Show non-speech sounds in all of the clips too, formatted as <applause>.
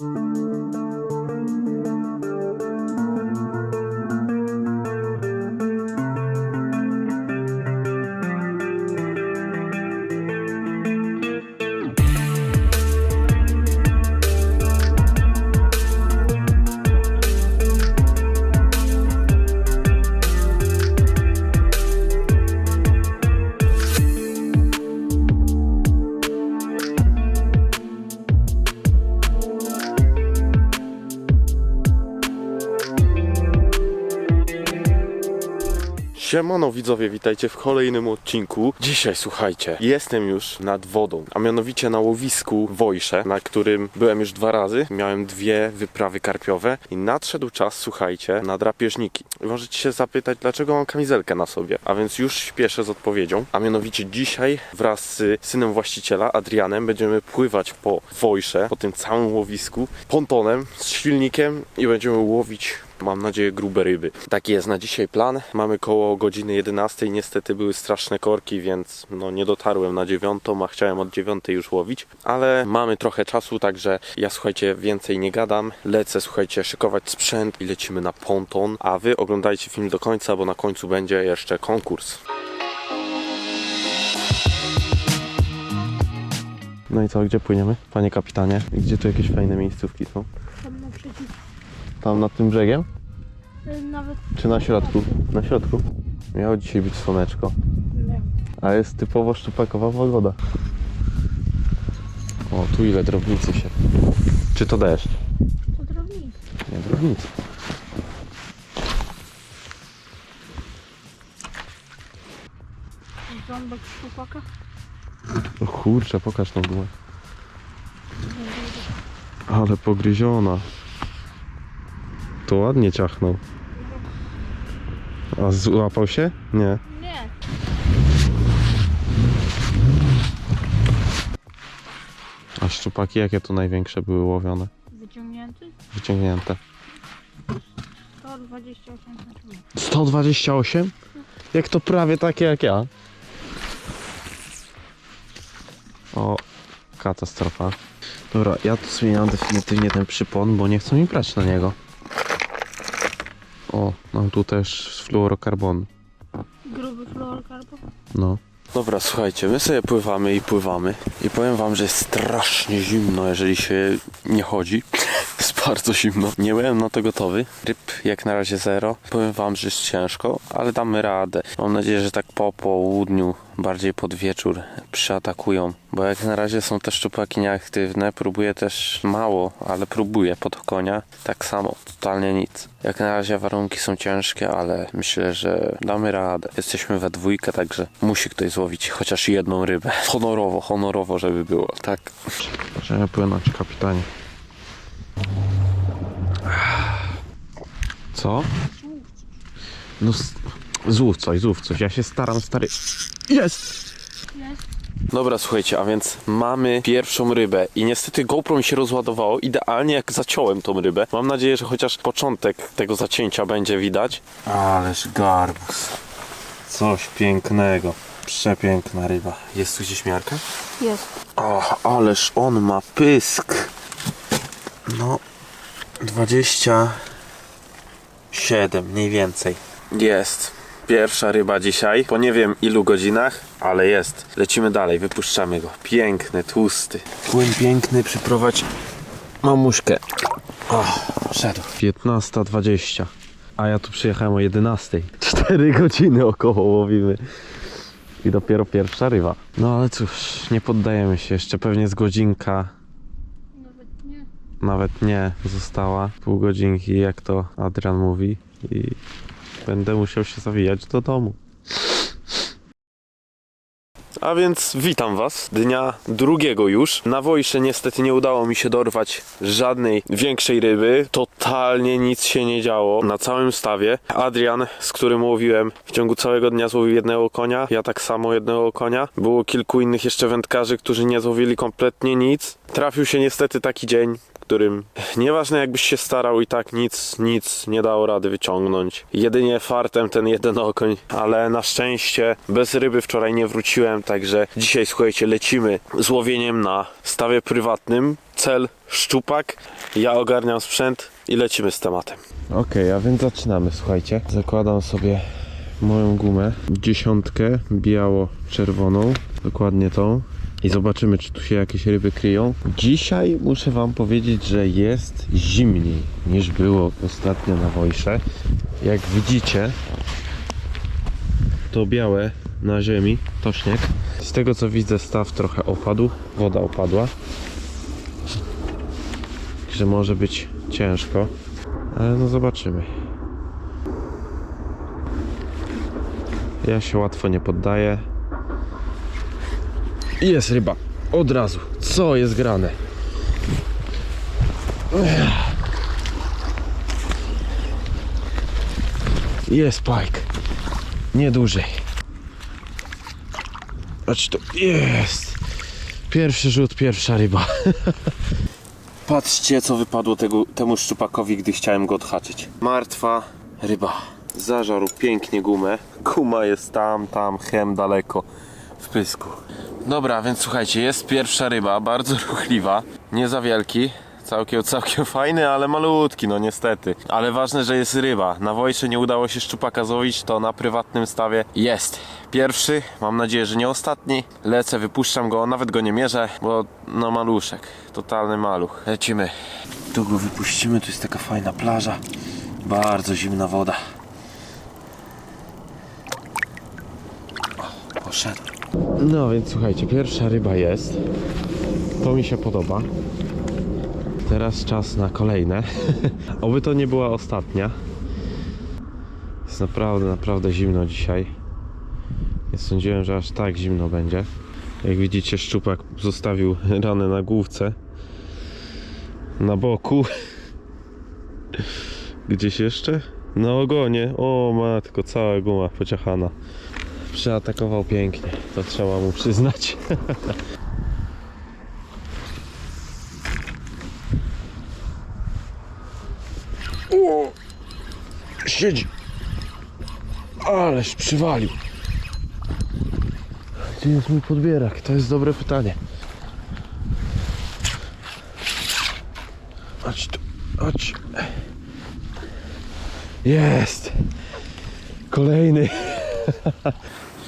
Mm-hmm. Siemano widzowie, witajcie w kolejnym odcinku. Dzisiaj słuchajcie, jestem już nad wodą, a mianowicie na łowisku Wojsze, na którym byłem już dwa razy. Miałem dwie wyprawy karpiowe i nadszedł czas, słuchajcie, na drapieżniki. Możecie się zapytać, dlaczego mam kamizelkę na sobie, a więc już śpieszę z odpowiedzią. A mianowicie dzisiaj wraz z synem właściciela, Adrianem, będziemy pływać po Wojsze, po tym całym łowisku, pontonem z silnikiem i będziemy łowić Mam nadzieję grube ryby. Taki jest na dzisiaj plan. Mamy koło godziny 11. Niestety były straszne korki, więc no nie dotarłem na dziewiątą, a chciałem od dziewiątej już łowić. Ale mamy trochę czasu, także ja słuchajcie, więcej nie gadam. Lecę, słuchajcie, szykować sprzęt i lecimy na ponton. A wy oglądajcie film do końca, bo na końcu będzie jeszcze konkurs. No i co, gdzie płyniemy, panie kapitanie? Gdzie tu jakieś fajne miejscówki są? Tam naprzeciw. Tam nad tym brzegiem? Nawet Czy na środku? Na środku. Miało dzisiaj być słoneczko, nie. a jest typowo szczupakowa pogoda. O, tu ile drobnicy się. Czy to deszcz? To drobnicy. Nie, drobnicy. Ząbek szczupaka. O kurczę, pokaż tą gumę. Ale pogryziona. To ładnie ciachnął. A złapał się? Nie. Nie. A szczupaki jakie to największe były łowione? Wyciągnięty. Wyciągnięte. 128 cm. 128? Jak to prawie takie jak ja. O, katastrofa. Dobra, ja tu zmieniam definitywnie ten przypon, bo nie chcę mi brać na niego. O, mam tu też fluorokarbon. Gruby fluorokarpo. No. Dobra, słuchajcie, my sobie pływamy i pływamy i powiem wam, że jest strasznie zimno, jeżeli się nie chodzi. Jest bardzo zimno. Nie byłem na to gotowy. Ryb jak na razie zero. Powiem wam, że jest ciężko, ale damy radę. Mam nadzieję, że tak po południu, bardziej pod wieczór przyatakują. Bo jak na razie są te szczupaki nieaktywne, próbuję też mało, ale próbuję pod konia. Tak samo, totalnie nic. Jak na razie warunki są ciężkie, ale myślę, że damy radę. Jesteśmy we dwójkę, także musi ktoś złowić chociaż jedną rybę. Honorowo, honorowo, żeby było, tak. Możemy płynąć, kapitanie. Co? No, s- złów coś, złów coś. Ja się staram, stary. Jest! Jest. Dobra, słuchajcie, a więc mamy pierwszą rybę i niestety GoPro mi się rozładowało idealnie jak zaciąłem tą rybę. Mam nadzieję, że chociaż początek tego zacięcia będzie widać. Ależ garbus. Coś pięknego. Przepiękna ryba. Jest tu gdzieś miarka? Jest. O, ależ on ma pysk. No, 27 mniej więcej. Jest. Pierwsza ryba dzisiaj. Po nie wiem ilu godzinach, ale jest. Lecimy dalej, wypuszczamy go. Piękny, tłusty. Płyn piękny, przyprowadź mamuśkę. O, szedł. 15.20. A ja tu przyjechałem o 11. 4 <laughs> godziny około łowimy. I dopiero pierwsza ryba. No ale cóż, nie poddajemy się. Jeszcze pewnie z godzinka. Nawet nie, została. Pół godzinki, jak to Adrian mówi. I będę musiał się zawijać do domu. A więc witam Was dnia drugiego już. Na Wojsze niestety nie udało mi się dorwać żadnej większej ryby. Totalnie nic się nie działo na całym stawie. Adrian, z którym łowiłem w ciągu całego dnia złowił jednego konia. Ja tak samo jednego konia. Było kilku innych jeszcze wędkarzy, którzy nie złowili kompletnie nic. Trafił się niestety taki dzień, którym nieważne jakbyś się starał i tak nic, nic nie dało rady wyciągnąć. Jedynie fartem ten jeden okoń, ale na szczęście bez ryby wczoraj nie wróciłem, także dzisiaj słuchajcie, lecimy z łowieniem na stawie prywatnym. Cel szczupak, ja ogarniam sprzęt i lecimy z tematem. Okej, a więc zaczynamy, słuchajcie. Zakładam sobie moją gumę, dziesiątkę biało-czerwoną, dokładnie tą. I zobaczymy, czy tu się jakieś ryby kryją. Dzisiaj muszę Wam powiedzieć, że jest zimniej niż było ostatnio na Wojsze. Jak widzicie, to białe na ziemi, to śnieg. Z tego co widzę, staw trochę opadł, woda opadła. Także może być ciężko, ale no zobaczymy. Ja się łatwo nie poddaję. Jest ryba. Od razu. Co jest grane? Jest pajk. Nie dłużej. Patrz to. Jest. Pierwszy rzut, pierwsza ryba. <laughs> Patrzcie, co wypadło tego, temu szczupakowi, gdy chciałem go odhaczyć. Martwa ryba. Zażarł pięknie gumę. Guma jest tam, tam, chem daleko w pysku. Dobra, więc słuchajcie, jest pierwsza ryba, bardzo <laughs> ruchliwa, nie za wielki. Całkiem, całkiem fajny, ale malutki, no niestety. Ale ważne, że jest ryba. Na Wojsze nie udało się szczupaka złowić, to na prywatnym stawie jest. Pierwszy, mam nadzieję, że nie ostatni. Lecę, wypuszczam go, nawet go nie mierzę, bo no maluszek, totalny maluch. Lecimy. Tu go wypuścimy, tu jest taka fajna plaża. Bardzo zimna woda. O, poszedł. No więc słuchajcie, pierwsza ryba jest. To mi się podoba. Teraz czas na kolejne. <laughs> Oby to nie była ostatnia. Jest naprawdę, naprawdę zimno dzisiaj. Nie sądziłem, że aż tak zimno będzie. Jak widzicie, szczupak zostawił ranę na główce. Na boku. <laughs> Gdzieś jeszcze? Na ogonie. O matko, cała guma pociachana. Przeatakował pięknie, to trzeba mu przyznać. O! Siedzi. Ależ przywalił. Gdzie jest mój podbierak? To jest dobre pytanie. Chodź tu, chodź. Jest. Kolejny. <laughs>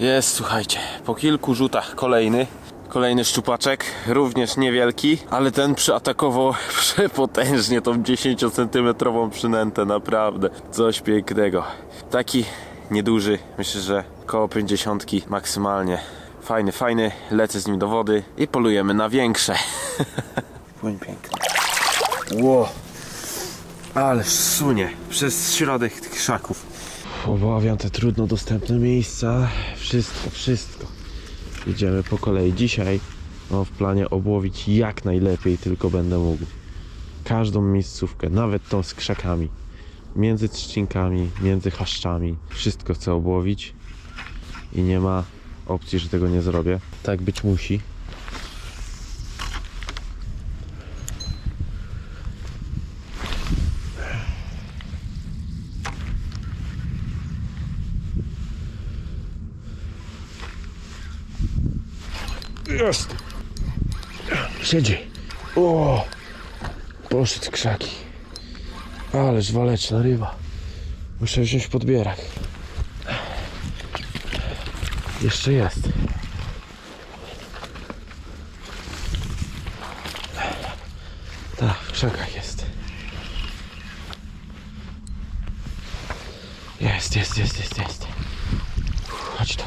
Jest, słuchajcie, po kilku rzutach kolejny. Kolejny szczupaczek, również niewielki, ale ten przyatakował <laughs> przepotężnie tą 10 cm przynętę, naprawdę. Coś pięknego. Taki nieduży, myślę, że koło 50 maksymalnie. Fajny, fajny, lecę z nim do wody i polujemy na większe. <laughs> Płyń piękny. Ło, ale sunie przez środek tych krzaków. Obawiam te trudno dostępne miejsca. Wszystko, wszystko. Idziemy po kolei. Dzisiaj mam w planie obłowić jak najlepiej tylko będę mógł. Każdą miejscówkę, nawet tą z krzakami. Między trzcinkami, między chaszczami. Wszystko chcę obłowić. I nie ma opcji, że tego nie zrobię. Tak być musi. Jest! Siedzi. O! Poszedł krzaki. Ależ waleczna ryba. Muszę wziąć podbierak. Jeszcze jest. Tak, w krzakach jest. Jest, jest, jest, jest, jest. Chodź tu.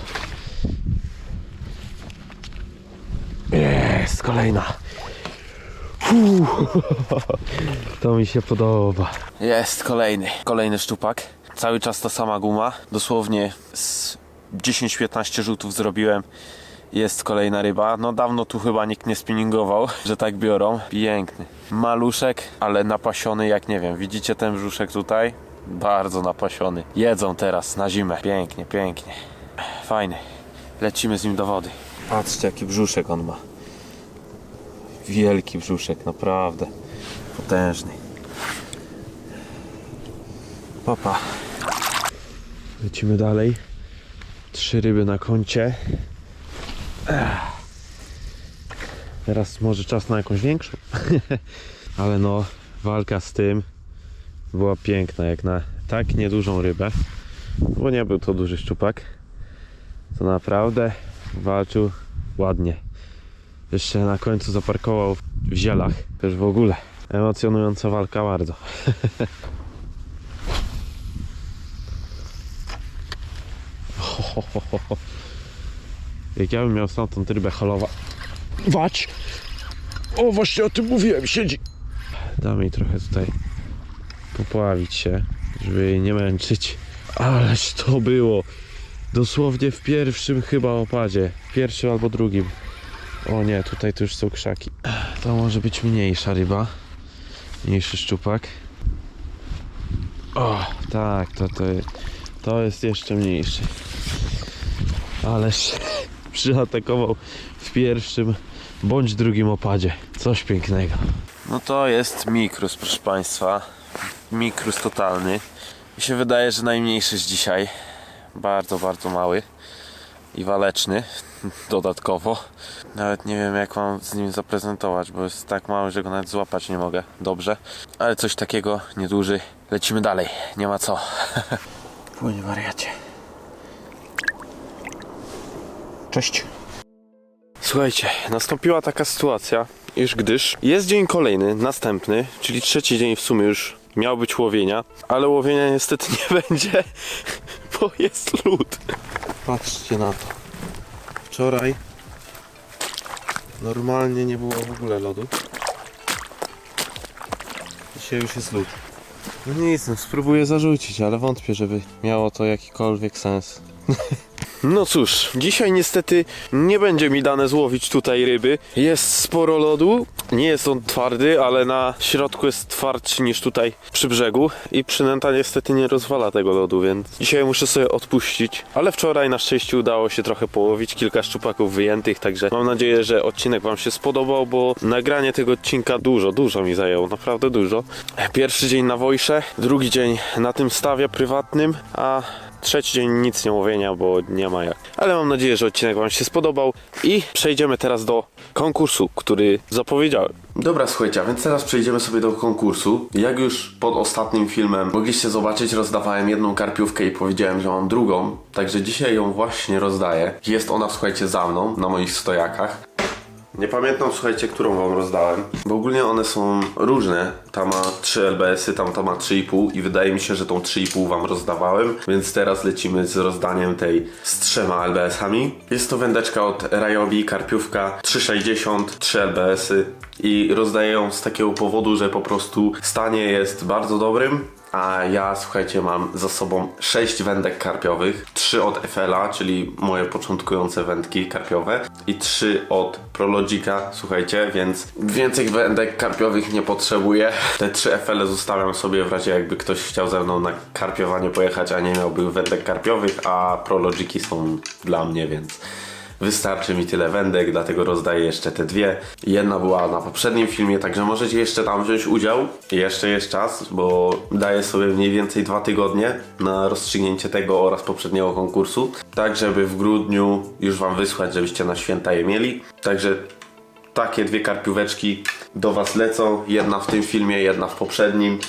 Jest kolejna. Fuh. <laughs> To mi się podoba. Jest kolejny. Kolejny szczupak. Cały czas ta sama guma. Dosłownie z 10-15 rzutów zrobiłem. Jest kolejna ryba. No dawno tu chyba nikt nie spinningował, <laughs> że tak biorą. Piękny. Maluszek, ale napasiony jak nie wiem. Widzicie ten brzuszek tutaj? Bardzo napasiony. Jedzą teraz na zimę. Pięknie, pięknie. Fajny. Lecimy z nim do wody. Patrzcie jaki brzuszek on ma. Wielki brzuszek, naprawdę. Potężny. Papa. Lecimy dalej. Trzy ryby na koncie. Teraz może czas na jakąś większą. <laughs> Ale no, walka z tym była piękna, jak na tak niedużą rybę. Bo nie był to duży szczupak. To naprawdę walczył ładnie. Jeszcze na końcu zaparkował w zielach. Też w ogóle. Emocjonująca walka bardzo. <laughs> Jak ja bym miał stamtąd rybę halowa. Wać! O, właśnie o tym mówiłem, siedzi! Damy jej trochę tutaj popławić się, żeby jej nie męczyć. Ależ to było! Dosłownie w pierwszym chyba opadzie. Pierwszym albo drugim. O nie, tutaj to już są krzaki. To może być mniejsza ryba. Mniejszy szczupak. O, tak, to, to, to jest jeszcze mniejszy. Ależ <laughs> przyatakował w pierwszym bądź drugim opadzie. Coś pięknego. No to jest mikrus, proszę Państwa. Mikrus totalny. Mi się wydaje, że najmniejszy z dzisiaj. Bardzo, bardzo mały. I waleczny <laughs> dodatkowo. Nawet nie wiem jak mam z nim zaprezentować, bo jest tak mały, że go nawet złapać nie mogę dobrze. Ale coś takiego, nieduży. Lecimy dalej, nie ma co. <laughs> Płynie wariacie. Cześć. Słuchajcie, nastąpiła taka sytuacja, iż gdyż jest dzień kolejny, następny, czyli trzeci dzień w sumie już miał być łowienia, ale łowienia niestety <laughs> nie będzie, bo jest lód. Patrzcie na to. Wczoraj normalnie nie było w ogóle lodu. Dzisiaj już jest lód. No nic, no spróbuję zarzucić, ale wątpię, żeby miało to jakikolwiek sens. <laughs> No cóż, dzisiaj niestety nie będzie mi dane złowić tutaj ryby. Jest sporo lodu, nie jest on twardy, ale na środku jest twardszy niż tutaj przy brzegu i przynęta niestety nie rozwala tego lodu, więc dzisiaj muszę sobie odpuścić. Ale wczoraj na szczęście udało się trochę połowić, kilka szczupaków wyjętych, także mam nadzieję, że odcinek Wam się spodobał, bo nagranie tego odcinka dużo, dużo mi zajęło, naprawdę dużo. Pierwszy dzień na Wojsze, drugi dzień na tym stawie prywatnym, a Trzeci dzień nic nie łowienia, bo nie ma jak. Ale mam nadzieję, że odcinek Wam się spodobał i przejdziemy teraz do konkursu, który zapowiedziałem. Dobra, słuchajcie, a więc teraz przejdziemy sobie do konkursu. Jak już pod ostatnim filmem mogliście zobaczyć, rozdawałem jedną karpiówkę i powiedziałem, że mam drugą. Także dzisiaj ją właśnie rozdaję. Jest ona, słuchajcie, za mną, na moich stojakach. Nie pamiętam, słuchajcie, którą wam rozdałem, bo ogólnie one są różne. Ta ma 3 LBS-y, tamta ma 3,5 i wydaje mi się, że tą 3,5 wam rozdawałem, więc teraz lecimy z rozdaniem tej z trzema LBS-ami. Jest to wędeczka od Rayobi, karpiówka 3,60, 3 LBS-y i rozdaję ją z takiego powodu, że po prostu stanie jest bardzo dobrym. A ja, słuchajcie, mam za sobą 6 wędek karpiowych, 3 od FL-a, czyli moje początkujące wędki karpiowe i 3 od Prologica, słuchajcie, więc więcej wędek karpiowych nie potrzebuję. Te 3 FL zostawiam sobie w razie jakby ktoś chciał ze mną na karpiowanie pojechać, a nie miałby wędek karpiowych, a Prologiki są dla mnie, więc... Wystarczy mi tyle wędek, dlatego rozdaję jeszcze te dwie. Jedna była na poprzednim filmie, także możecie jeszcze tam wziąć udział. Jeszcze jest czas, bo daję sobie mniej więcej dwa tygodnie na rozstrzygnięcie tego oraz poprzedniego konkursu. Tak, żeby w grudniu już Wam wysłać, żebyście na święta je mieli. Także takie dwie karpióweczki do Was lecą. Jedna w tym filmie, jedna w poprzednim.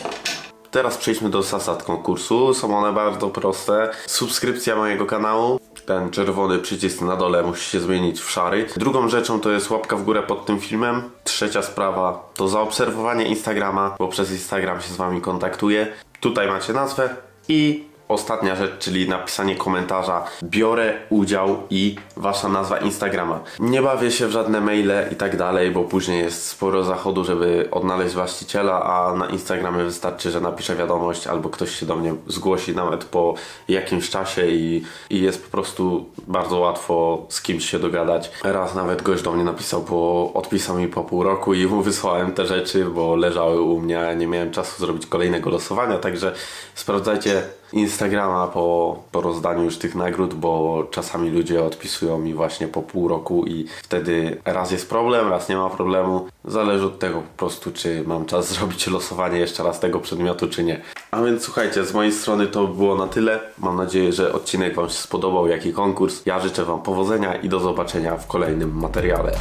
Teraz przejdźmy do zasad konkursu. Są one bardzo proste. Subskrypcja mojego kanału. Ten czerwony przycisk na dole musi się zmienić w szary. Drugą rzeczą to jest łapka w górę pod tym filmem. Trzecia sprawa to zaobserwowanie Instagrama, bo przez Instagram się z Wami kontaktuję. Tutaj macie nazwę i Ostatnia rzecz, czyli napisanie komentarza. Biorę udział i wasza nazwa Instagrama. Nie bawię się w żadne maile i tak dalej, bo później jest sporo zachodu, żeby odnaleźć właściciela, a na Instagramie wystarczy, że napiszę wiadomość albo ktoś się do mnie zgłosi nawet po jakimś czasie i, i jest po prostu bardzo łatwo z kimś się dogadać. Raz nawet gość do mnie napisał, po odpisał mi po pół roku i mu wysłałem te rzeczy, bo leżały u mnie, nie miałem czasu zrobić kolejnego losowania, także sprawdzajcie Instagrama po, po rozdaniu już tych nagród, bo czasami ludzie odpisują mi właśnie po pół roku i wtedy raz jest problem, raz nie ma problemu. Zależy od tego po prostu, czy mam czas <laughs> zrobić losowanie jeszcze raz tego przedmiotu, czy nie. A więc słuchajcie, z mojej strony to by było na tyle. Mam nadzieję, że odcinek Wam się spodobał, jak i konkurs. Ja życzę Wam powodzenia i do zobaczenia w kolejnym materiale.